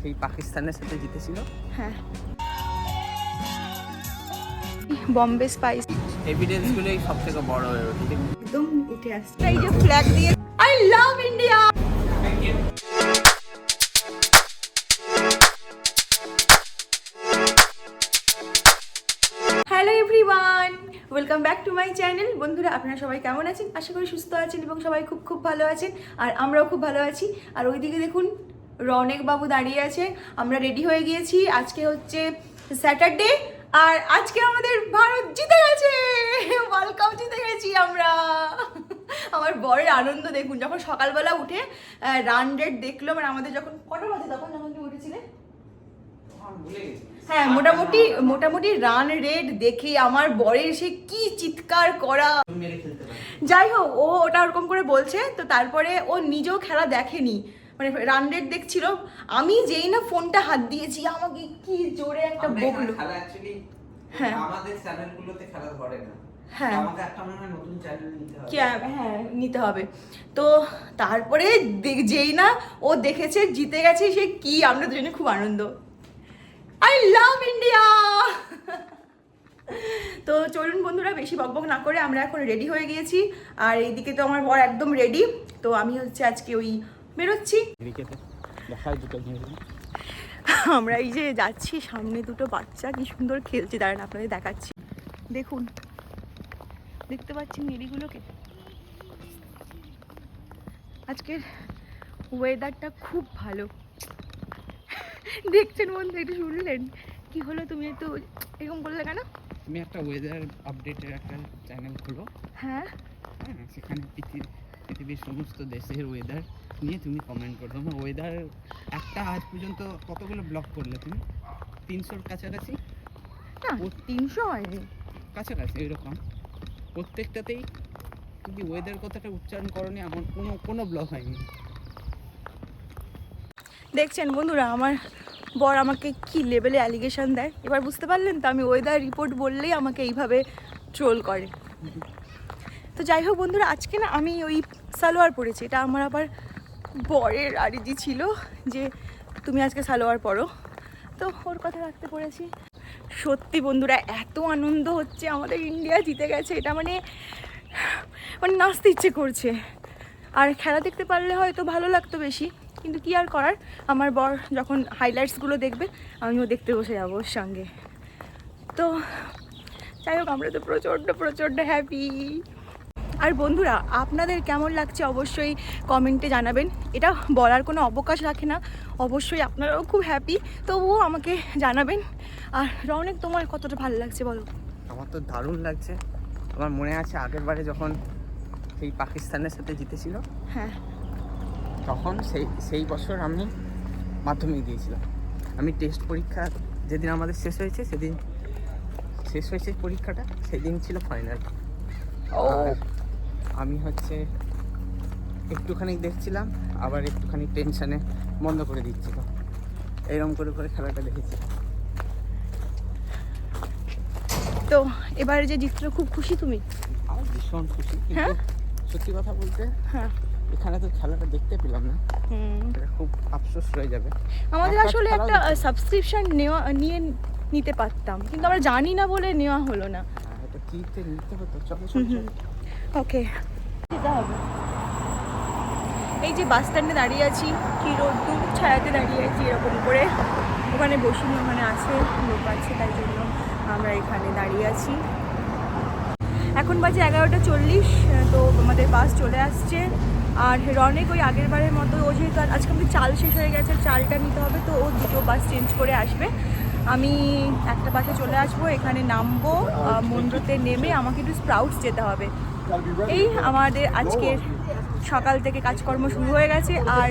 সেই পাকিস্তানের সাথে জিতেছিল। হ্যাঁ। বম্বে স্পাইস এভিডেন্সগুলোই সব থেকে বড় হয়ে ওঠে। একদম উঠে আসছে। এই যে ফ্ল্যাগ দিয়ে I love India hello everyone welcome back to my channel বন্ধুরা আপনারা সবাই কেমন আছেন? আশা করি সুস্থ আছেন এবং সবাই খুব খুব ভালো আছেন। আর আমরাও খুব ভালো আছি। আর ওইদিকে দেখুন রনেক বাবু দাঁড়িয়ে আছে আমরা রেডি হয়ে গিয়েছি। আজকে হচ্ছে স্যাটারডে আর আজকে আমাদের ভারত জিতে গেছে। ওয়ার্ল্ড কাপ জিতে গেছি আমরা। আমার বরের আনন্দ দেখুন যখন সকালবেলা উঠে রান রেট দেখল মানে আমাদের যখন কটা বাজে তখন যখন তুমি উঠেছিলে? হ্যাঁ মোটামুটি মোটামুটি রান রেট দেখে আমার বরের সে কি চিৎকার করা। যাই হোক ও ওটা ওরকম করে বলছে তো তারপরে ও নিজেও খেলা দেখেনি। মানে রান রেট দেখছিল আমি যেই না ফোনটা হাত দিয়েছি আমাকে কি জোরে একটা বকলো। হ্যাঁ। আমাদের চ্যানেলগুলোতে খেলা ধরে না। হ্যাঁ। হ্যাঁ নিতে হবে। তো তারপরে যেই না ও দেখেছে জিতে গেছে সে কি আমরা দুজনে খুব আনন্দ। আই লাভ ইন্ডিয়া তো চলুন বন্ধুরা বেশি বকবক না করে আমরা এখন রেডি হয়ে গিয়েছি। আর এইদিকে তো আমার বর একদম রেডি তো আমি হচ্ছে আজকে ওই বেরোচ্ছি। আমরা এই যে যাচ্ছি সামনে দুটো বাচ্চা কি সুন্দর খেলছে। দাঁড়ান আপনাদের দেখাচ্ছি। দেখুন দেখতে পাচ্ছেন নিরিগুলোকে? আজকের ওয়েদারটা খুব ভালো। দেখছেন বন্ধু একটু শুনলেন? কি হলো তুমি একটু এরকম করলে কেন? তুমি একটা ওয়েদার আপডেটের একটা চ্যানেল খোলো হ্যাঁ। হ্যাঁ সেখানে পৃথিবী পৃথিবীর সমস্ত দেশের ওয়েদার নিয়ে তুমি কমেন্ট করো। তোমার ওয়েদার একটা আজ পর্যন্ত কতগুলো ব্লগ করলে তুমি? তিনশোর কাছাকাছি? না তিনশো হয়নি কাছাকাছি এরকম। প্রত্যেকটাতেই তুমি ওয়েদার কথাটা উচ্চারণ করনি আমার কোনো কোনো ব্লগ হয়নি। দেখছেন বন্ধুরা আমার বর আমাকে কি লেভেলে অ্যালিগেশন দেয়? এবার বুঝতে পারলেন তো আমি ওয়েদার রিপোর্ট বললেই আমাকে এইভাবে ট্রোল করে। তো যাই হোক বন্ধুরা আজকে না আমি ওই সালোয়ার পরেছি। এটা আমার আবার বরের আরিজি ছিল যে, তুমি আজকে সালোয়ার পরো। তো ওর কথা রাখতে পড়েছি। সত্যি বন্ধুরা, এত আনন্দ হচ্ছে আমাদের ইন্ডিয়া জিতে গেছে। এটা মানে মানে নাচতে ইচ্ছে করছে। আর খেলা দেখতে পারলে হয়তো ভালো লাগতো বেশি, কিন্তু কি আর করার? আমার বর যখন হাইলাইটসগুলো দেখবে, আমিও দেখতে বসে যাব ওর সঙ্গে। তো, যাই হোক, আমরা তো প্রচণ্ড প্রচণ্ড হ্যাপি আর বন্ধুরা আপনাদের কেমন লাগছে অবশ্যই কমেন্টে জানাবেন। এটা বলার কোনো অবকাশ রাখে না। অবশ্যই আপনারাও খুব হ্যাপি তবুও আমাকে জানাবেন। আর রনেক তোমার কতটা ভালো লাগছে বলো? আমার তো দারুণ লাগছে। আমার মনে আছে আগের বারে যখন সেই পাকিস্তানের সাথে জিতেছিল হ্যাঁ। তখন সেই সেই বছর আমি মাধ্যমিক দিয়েছিলাম। আমি টেস্ট পরীক্ষা যেদিন আমাদের শেষ হয়েছে সেদিন শেষ হয়েছে পরীক্ষাটা সেদিন ছিল ফাইনাল ও আমি হচ্ছে একটুখানি দেখছিলাম আবার একটুখানি টেনশানে বন্ধ করে দিচ্ছিল এরকম করে করে খেলাটা দেখেছি। তো এবারে যে জিতলো খুব খুশি তুমি? আর ভীষণ খুশি হ্যাঁ? কিন্তু সত্যি কথা বলতে হ্যাঁ। এখানে তো খেলাটা দেখতে পেলাম না। হুম। খুব আফসোস রয়ে যাবে। আমাদের আসলে একটা সাবস্ক্রিপশন নেওয়া নিয়ে নিতে পারতাম। কিন্তু আমরা জানি না বলে নেওয়া হলো না। এটা কিতে নিতে হতো? চলো চলো। ওকে। এই যে বাস স্ট্যান্ডে দাঁড়িয়ে আছি, কি রোদ্দুর ছায়াতে দাঁড়িয়ে আছি এরকম করে। ওখানে বসিনি, ওখানে আছে, লোক আছে, তাই জন্য আমরা এখানে দাঁড়িয়ে আছি। এখন বাজে এগারোটা চল্লিশ, তো আমাদের বাস চলে আসছে। আর রনেক ওই আগের বারের মতো, ও যেহেতু আজকে আমাদের চাল শেষ হয়ে গেছে, চালটা নিতে হবে, তো ও দুটো বাস চেঞ্জ করে আসবে। আমি একটা বাসে চলে আসব, এখানে নামবো মন্ডতে নেমে আমাকে একটু স্প্রাউটস যেতে হবে। এই আমাদের আজকের সকাল থেকে কাজকর্ম শুরু হয়ে গেছে, আর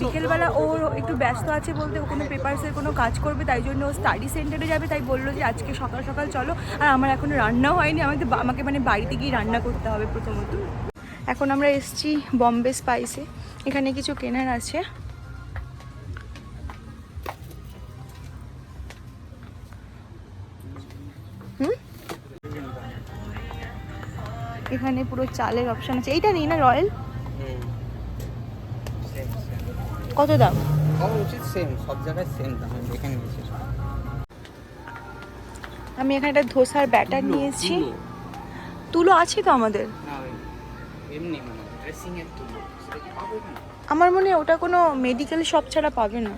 বিকেলবেলা ও একটু ব্যস্ত আছে বলতে ও কোনো পেপারসের কোনো কাজ করবে, তাই জন্য ও স্টাডি সেন্টারে যাবে, তাই বলল যে আজকে সকাল সকাল চলো, আর আমার এখনও রান্নাও হয়নি, আমাকে আমাকে মানে বাড়িতে গিয়ে রান্না করতে হবে প্রথমত। এখন আমরা এসছি বম্বে স্পাইসে এখানে কিছু কেনার আছে। এখানে পুরো চালের অপশন আছে। এইটা নেই না রয়্যাল? কত দাম? উচিত সেম সব জায়গায় সেম দাম আমি দেখে আমি এখানে একটা ধোসার ব্যাটার নিয়েছি। তুলো। আছে তো আমাদের? এমনি মানে ড্রেসিং এর তুলো এখানে? আমার মনে হয় ওটা কোনো মেডিকেল শপ ছাড়া পাবে না।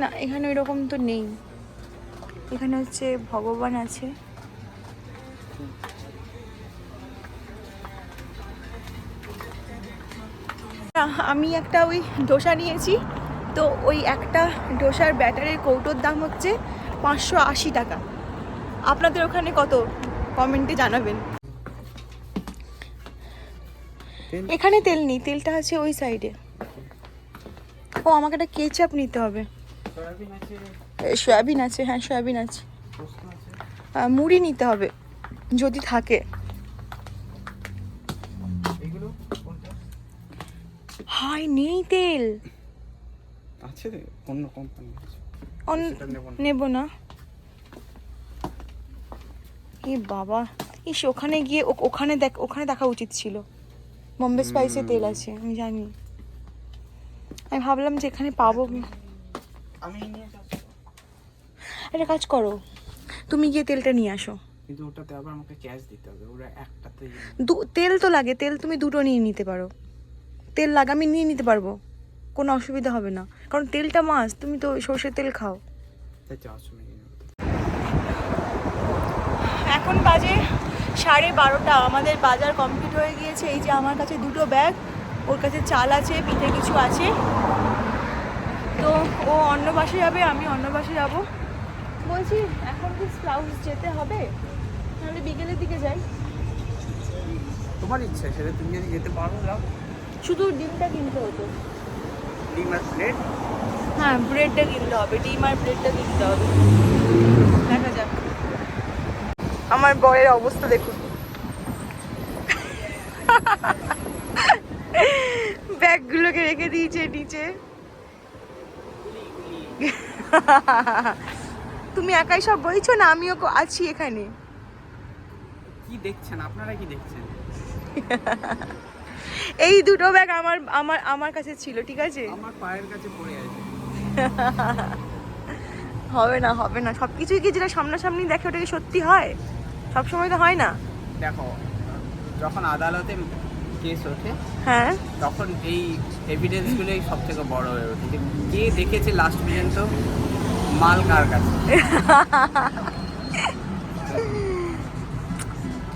না এখানে ওই রকম তো নেই। এখানে হচ্ছে ভগবান আছে। আমি একটা ওই ডোসা নিয়েছি। তো ওই একটা ডোসার ব্যাটারের কৌটোর দাম হচ্ছে পাঁচশো আশি টাকা। আপনাদের ওখানে কত? কমেন্টে জানাবেন। এখানে তেল নেই তেলটা আছে ওই সাইডে। ও আমাকে একটা কেচাপ নিতে হবে। সয়াবিন আছে। এ, সয়াবিন আছে হ্যাঁ সয়াবিন আছে। মুড়ি নিতে হবে। যদি থাকে। হাই নেই তেল। আছে অন্য কোম্পানি নেব না। এ বাবা ইস ওখানে গিয়ে ওখানে দেখ ওখানে দেখা উচিত ছিল। বম্বে স্পাইসে তেল আছে আমি জানি। আমি ভাবলাম যে এখানে পাবো। আমি নিয়ে যাচ্ছি। একটা কাজ করো তুমি গিয়ে তেলটা নিয়ে আসো। কিন্তু ওটাতে আবার আমাকে ক্যাশ দিতে হবে। ওরা একটাতে তেল তো লাগে তেল তুমি দুটো নিয়ে নিতে পারো। তেল লাগে আমি নিয়ে নিতে পারব। কোনো অসুবিধা হবে না। কারণ তেলটা মাছ তুমি তো সর্ষের তেল খাও। এখন বাজে সাড়ে বারোটা। আমাদের বাজার কমপ্লিট হয়ে গিয়েছে। এই যে আমার কাছে দুটো ব্যাগ ওর কাছে চাল আছে পিঠে কিছু আছে। তো ও অন্য বাসে যাবে আমি অন্য বাসে যাব। বলছি এখন কি স্প্রাউস যেতে হবে? তাহলে বিকেলের দিকে যাই। তোমার ইচ্ছা সেটা তুমি যদি যেতে পারো যাও। শুধু ডিমটা কিনতে হতো। ডিম আর প্লেট হ্যাঁ ব্রেডটা কিনতে হবে ডিম আর ব্রেডটা কিনতে হবে। দেখা যাক। আমার বরের অবস্থা দেখুন। ব্যাগগুলোকে রেখে দিয়েছে নিচে। তুমি একাই সব বইছো না? আমিও আছি এখানে। কি দেখছেন? আপনারা কি দেখছেন? এই দুটো ব্যাগ আমার আমার আমার কাছে ছিল ঠিক আছে? আমার পায়ের কাছে পড়ে আছে। হবে না হবে না। সব কিছুই কি যেটা সামনাসামনি দেখে ওটা কি সত্যি হয়? সব সময় তো হয় না। দেখো যখন আদালতে কেস ওঠে হ্যাঁ? তখন এই এভিডেন্সগুলোই সব থেকে বড় হয়ে ওঠে যে কে দেখেছে লাস্ট পর্যন্ত? মাল কার কাছে?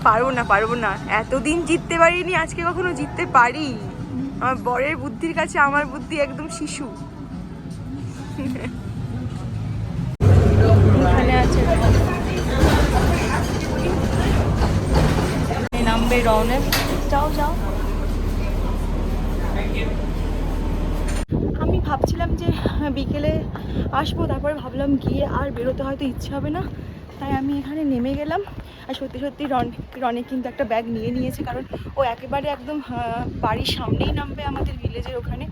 পারব না পারব না। এতদিন জিততে পারিনি, আজকে কখনো জিততে পারি। আমার বরের বুদ্ধির কাছে আমার বুদ্ধি একদম শিশু। যাও। আমি ভাবছিলাম যে বিকেলে আসব, তারপরে ভাবলাম গিয়ে আর বেরোতে হয়তো ইচ্ছে হবে না। তাই আমি এখানে নেমে গেলাম। আর সত্যি সত্যি রন রনে কিন্তু একটা ব্যাগ নিয়ে নিয়েছে কারণ ও একেবারে একদম বাড়ির সামনেই নামবে আমাদের ভিলেজের ওখানে।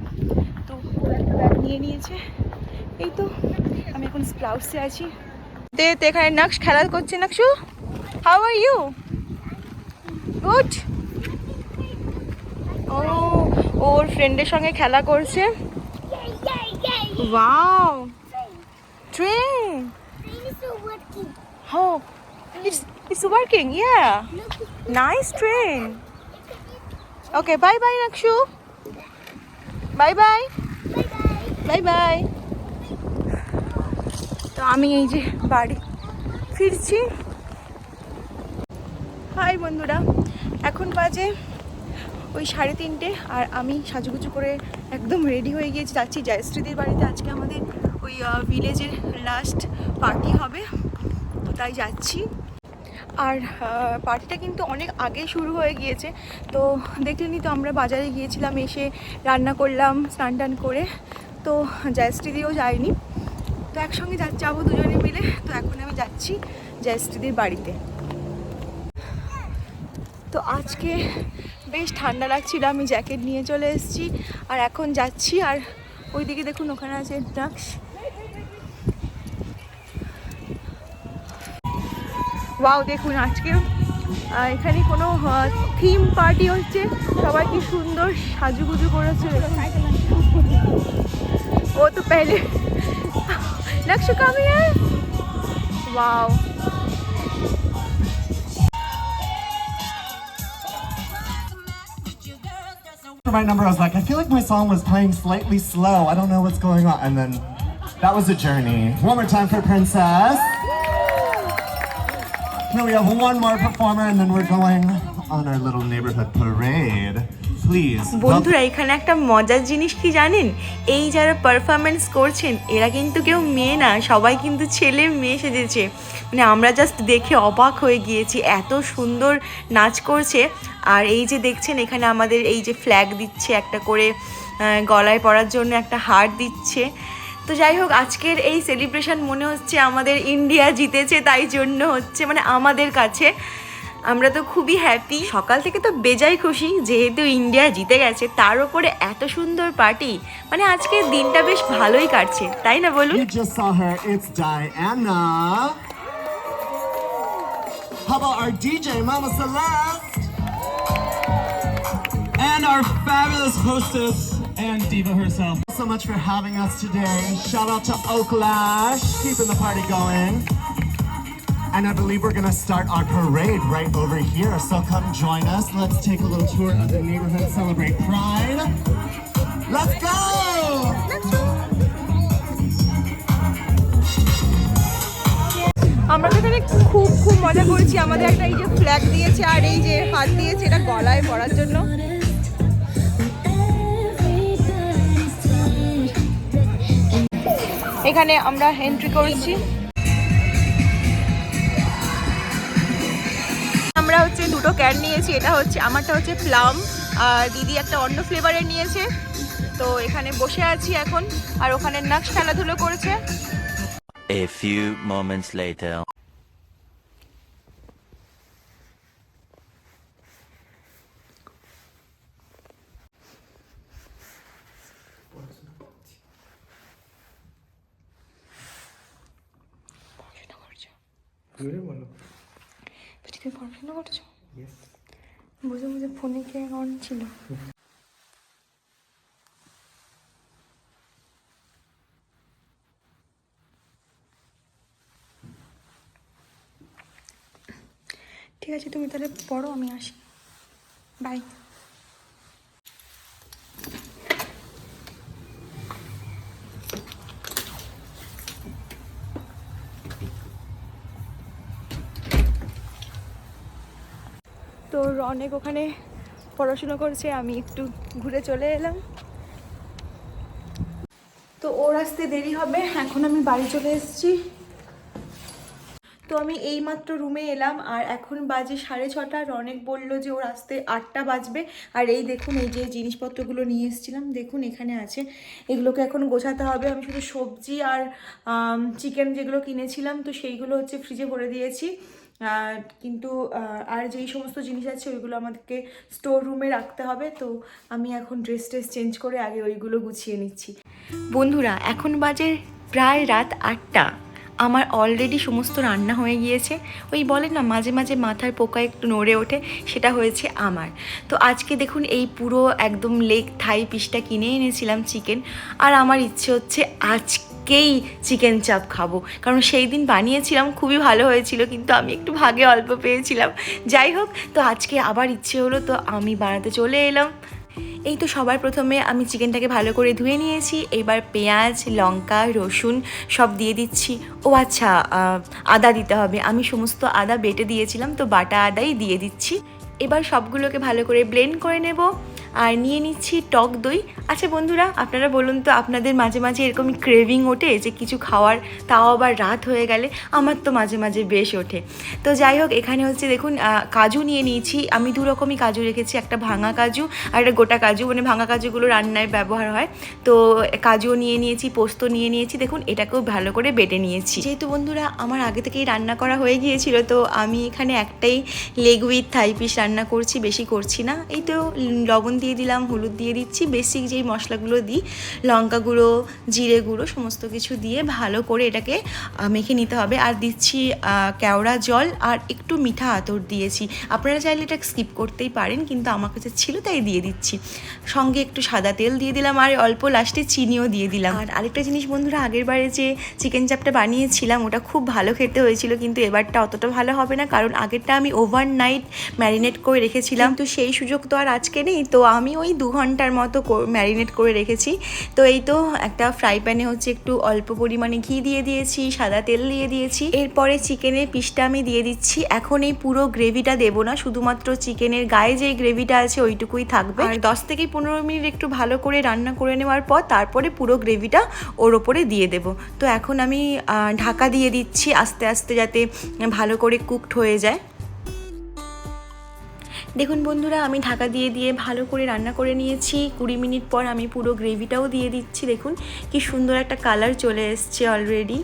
তো ও একটা ব্যাগ নিয়ে নিয়েছে। এই তো আমি এখন স্প্লাউসে আছি। তো এখানে নাকশ খেলা করছে Nakshu how are you good ও ওর ফ্রেন্ডের সঙ্গে খেলা করছে। Wow! Train! Oh, it's it's working. Yeah. Nice train. Okay. Bye bye, Nakshu. Bye bye. Bye bye. তো আমি এই যে বাড়ি ফিরছি হাই বন্ধুরা এখন বাজে ওই সাড়ে তিনটে আর আমি সাজুগুজু করে একদম রেডি হয়ে গিয়েছি যাচ্ছি জয়শ্রীদির বাড়িতে আজকে আমাদের ওই ভিলেজের লাস্ট পার্টি হবে তাই যাচ্ছি। আর পার্টিটা কিন্তু অনেক আগে শুরু হয়ে গিয়েছে। তো দেখলেনি তো আমরা বাজারে গিয়েছিলাম, এসে রান্না করলাম, স্নান টান করে। তো জয়শ্রীদিও যায়নি। তো একসঙ্গে যাব দুজনে মিলে। তো এখন আমি যাচ্ছি জয়শ্রীদির বাড়িতে। তো আজকে বেশ ঠান্ডা লাগছিল, আমি জ্যাকেট নিয়ে চলে এসেছি। আর এখন যাচ্ছি, আর ওইদিকে দেখুন, ওখানে আছে ডাক্স ওয়াও দেখুন আজকে আহ, এখানে কোনো থিম পার্টি হচ্ছে সবাই কি সুন্দর সাজুগুজু করেছে ও তো পেলে নকশা কামি wow the right number, I was like, I feel like my song was playing slightly slow. I don't know what's going on. And then that was a journey. One more time for Princess. Now we have one more performer, and then we're going on our little neighborhood parade. Please. বন্ধুরা এখানে একটা মজার জিনিস কি জানেন এই যারা performance করছেন এরা কিন্তু কেউ মেয়ে না সবাই কিন্তু ছেলে মেয়ে সেজেছে মানে আমরা জাস্ট দেখে অবাক হয়ে গিয়েছি এত সুন্দর নাচ করছে আর এই যে দেখছেন এখানে আমাদের এই যে ফ্ল্যাগ দিচ্ছে একটা করে গলায় পরার জন্য একটা হার দিচ্ছে তো যাই হোক, আজকের এই সেলিব্রেশন মনে হচ্ছে আমাদের ইন্ডিয়া জিতেছে, তাই জন্য হচ্ছে মানে আমাদের কাছে। আমরা তো খুবই হ্যাপি সকাল থেকে তো বেজাই খুশি, যেহেতু ইন্ডিয়া জিতে গেছে, তার উপরে এত সুন্দর পার্টি মানে আজকের দিনটা বেশ ভালোই কাটছে, তাই না বলুন? And our fabulous hostess and diva herself. so much for having us today. Shout out to Oaklash, keeping the party going. And I believe we're gonna start our parade right over here. So come join us. Let's take a little tour of the neighborhood, celebrate Pride. Let's go! আমরা তো এখানে খুব খুব মজা করেছি আমাদের একটা এই যে ফ্ল্যাগ দিয়েছে আর এই যে হাত দিয়েছে এটা গলায় পরার জন্য এখানে আমরা এন্ট্রি করেছি। আমরা হচ্ছে দুটো ক্যান নিয়েছি, এটা হচ্ছে, আমারটা হচ্ছে প্লাম আর দিদি একটা অন্য ফ্লেভারের নিয়েছে। তো এখানে বসে আছি এখন, আর ওখানে নাক্স খেলাধুলো করেছে। A few moments later. পড়াশোনা করছ বলছি তুমি পড়াশোনা করছ বুঝে বুঝে ফোনে কে অন ছিল ঠিক আছে তুমি তাহলে পড়ো আমি আসি। বাই তো অনেক ওখানে পড়াশুনো করছে আমি একটু ঘুরে চলে এলাম। তো ওর আসতে দেরি হবে এখন আমি বাড়ি চলে এসেছি। তো আমি এইমাত্র রুমে এলাম, আর এখন বাজে সাড়ে ছটা। রনেক বলল যে ওর আসতে আটটা বাজবে। আর এই দেখুন, এই যে জিনিসপত্রগুলো নিয়ে এসেছিলাম, দেখুন এখানে আছে। এগুলোকে এখন গোছাতে হবে। আমি শুধু সবজি আর চিকেন যেগুলো কিনেছিলাম, তো সেইগুলো হচ্ছে ফ্রিজে ভরে দিয়েছি। আর কিন্তু আর যেই সমস্ত জিনিস আছে, ওইগুলো আমাদেরকে স্টোর রুমে রাখতে হবে। তো আমি এখন ড্রেস ট্রেস চেঞ্জ করে আগে ওইগুলো গুছিয়ে নিচ্ছি। বন্ধুরা, এখন বাজে প্রায় রাত আটটা। আমার অলরেডি সমস্ত রান্না হয়ে গিয়েছে। ওই বলে না, মাঝে মাঝে মাথার পোকা একটু নড়ে ওঠে, সেটা হয়েছে আমার। তো আজকে দেখুন এই পুরো একদম লেগ থাই পিসটা কিনে এনেছিলাম চিকেন। আর আমার ইচ্ছে হচ্ছে আজকেই চিকেন চাপ খাব। কারণ সেই দিন বানিয়েছিলাম, খুবই ভালো হয়েছিল, কিন্তু আমি একটু ভাগে অল্প পেয়েছিলাম। যাই হোক, তো আজকে আবার ইচ্ছে হলো, তো আমি বানাতে চলে এলাম। এই তো সবার প্রথমে আমি চিকেনটাকে ভালো করে ধুয়ে নিয়েছি। এবার পেঁয়াজ, লঙ্কা, রসুন সব দিয়ে দিচ্ছি। ও আচ্ছা আদা দিতে হবে। আমি সমস্ত আদা বেটে দিয়েছিলাম, তো বাটা আদাই দিয়ে দিচ্ছি। এবার সবগুলোকে ভালো করে ব্লেন্ড করে নেব। আর নিয়ে নিচ্ছি টক দই। আচ্ছা বন্ধুরা, আপনারা বলুন তো, আপনাদের মাঝে মাঝে এরকমই ক্রেভিং ওঠে যে কিছু খাওয়ার? তাও আবার রাত হয়ে গেলে আমার তো মাঝে মাঝে বেশ ওঠে। তো যাই হোক, এখানে হচ্ছে দেখুন কাজু নিয়ে নিয়েছি। আমি দু রকমই কাজু রেখেছি, একটা ভাঙা কাজু আর একটা গোটা কাজু। মানে ভাঙা কাজুগুলো রান্নায় ব্যবহার হয়। তো কাজুও নিয়ে নিয়েছি, পোস্ত নিয়ে নিয়েছি। দেখুন, এটাকেও ভালো করে বেটে নিয়েছি। যেহেতু বন্ধুরা, আমার আগে থেকেই রান্না করা হয়ে গিয়েছিল, তো আমি এখানে একটাই লেগ উইথ থাই পিস রান্না করছি, বেশি করছি না। এই তো লবণ দিয়ে দিয়ে দিলাম, হলুদ দিয়ে দিচ্ছি। বেসিক যেই মশলাগুলো দিই, লঙ্কা গুঁড়ো, জিরে গুঁড়ো, সমস্ত কিছু দিয়ে ভালো করে এটাকে মেখে নিতে হবে। আর দিচ্ছি কেওড়া জল আর একটু মিঠা আতর দিয়েছি। আপনারা চাইলে এটা স্কিপ করতেই পারেন, কিন্তু আমার কাছে ছিল, তাই দিয়ে দিচ্ছি। সঙ্গে একটু সাদা তেল দিয়ে দিলাম আর অল্প লাস্টে চিনিও দিয়ে দিলাম। আর আরেকটা জিনিস বন্ধুরা, আগের বারে যে চিকেন চাপটা বানিয়েছিলাম, ওটা খুব ভালো খেতে হয়েছিল, কিন্তু এবারটা অতটা ভালো হবে না, কারণ আগেরটা আমি ওভারনাইট ম্যারিনেট করে রেখেছিলাম। তো সেই সুযোগ তো আর আজকে নেই, তো আমি ওই দু ঘণ্টার মতো ম্যারিনেট করে রেখেছি। তো এই তো একটা ফ্রাই প্যানে হচ্ছে একটু অল্প পরিমাণে ঘি দিয়ে দিয়েছি, সাদা তেল দিয়ে দিয়েছি। এরপরে চিকেনের পিসটা আমি দিয়ে দিচ্ছি। এখন এই পুরো গ্রেভিটা দেবো না, শুধুমাত্র চিকেনের গায়ে যে গ্রেভিটা আছে ওইটুকুই থাকবে। আর দশ থেকে পনেরো মিনিট একটু ভালো করে রান্না করে নেওয়ার পর তারপরে পুরো গ্রেভিটা ওর ওপরে দিয়ে দেবো। তো এখন আমি ঢাকা দিয়ে দিচ্ছি আস্তে আস্তে যাতে ভালো করে কুকড হয়ে যায়। দেখুন বন্ধুরা, আমি ঢাকা দিয়ে দিয়ে ভালো করে রান্না করে নিয়েছি। কুড়ি মিনিট পর আমি পুরো গ্রেভিটাও দিয়ে দিচ্ছি। দেখুন কি সুন্দর একটা কালার চলে এসছে অলরেডি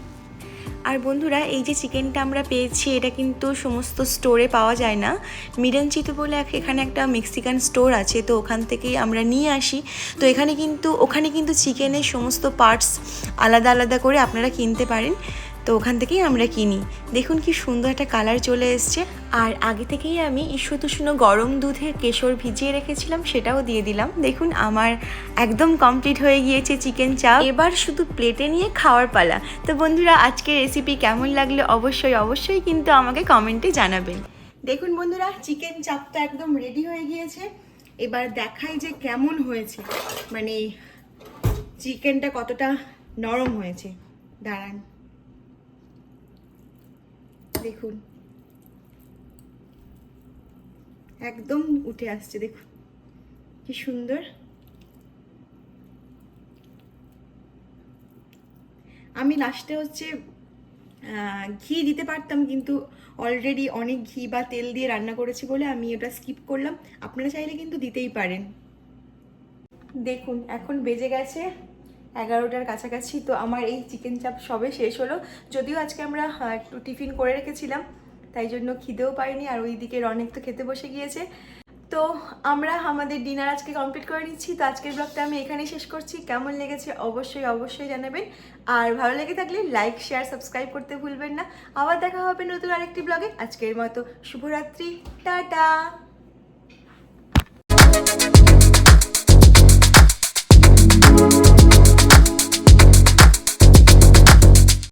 আর বন্ধুরা, এই যে চিকেনটা আমরা পেয়েছি, এটা কিন্তু সমস্ত স্টোরে পাওয়া যায় না। মিরেনচিতু বলে এক- এখানে একটা মেক্সিকান স্টোর আছে, তো ওখান থেকেই আমরা নিয়ে আসি। তো এখানে কিন্তু ওখানে কিন্তু চিকেনের সমস্ত পার্টস আলাদা আলাদা করে আপনারা কিনতে পারেন। তো ওখান থেকেই আমরা কিনি। দেখুন কি সুন্দর একটা কালার চলে এসছে। আর আগে থেকেই আমি ইস্যুতুষ্ণ গরম দুধে কেশর ভিজিয়ে রেখেছিলাম, সেটাও দিয়ে দিলাম। দেখুন আমার একদম কমপ্লিট হয়ে গিয়েছে চিকেন চাপ। এবার শুধু প্লেটে নিয়ে খাওয়ার পালা। তো বন্ধুরা, আজকের রেসিপি কেমন লাগল? অবশ্যই অবশ্যই কিন্তু আমাকে কমেন্টে জানাবেন। দেখুন বন্ধুরা চিকেন চাপটা একদম রেডি হয়ে গিয়েছে। এবার দেখাই যে কেমন হয়েছে। মানে চিকেনটা কতটা নরম হয়েছে। দাঁড়ান। দেখুন। একদম উঠে আসছে, দেখুন। কি সুন্দর। আমি লাস্টে হচ্ছে ঘি দিতে পারতাম, কিন্তু অলরেডি অনেক ঘি বা তেল দিয়ে রান্না করেছি বলে আমি ওটা স্কিপ করলাম। আপনারা চাইলে কিন্তু দিতেই পারেন। দেখুন, এখন বেজে গেছে এগারোটার কাছাকাছি, তো আমার এই চিকেন চাপ সবে শেষ হলো। যদিও আজকে আমরা একটু টিফিন করে রেখেছিলাম, তাই জন্য খিদেও পাইনি, আর ওই দিকে অনেক তো খেতে বসে গিয়েছে। তো আমরা আমাদের ডিনার আজকে কমপ্লিট করে নিচ্ছি। তো আজকের ব্লগটা আমি এখানেই শেষ করছি। কেমন লেগেছে অবশ্যই অবশ্যই জানাবেন। আর ভালো লেগে থাকলে লাইক শেয়ার সাবস্ক্রাইব করতে ভুলবেন না। আবার দেখা হবে নতুন আরেকটি ব্লগে আজকের মতো শুভরাত্রি। টাটা!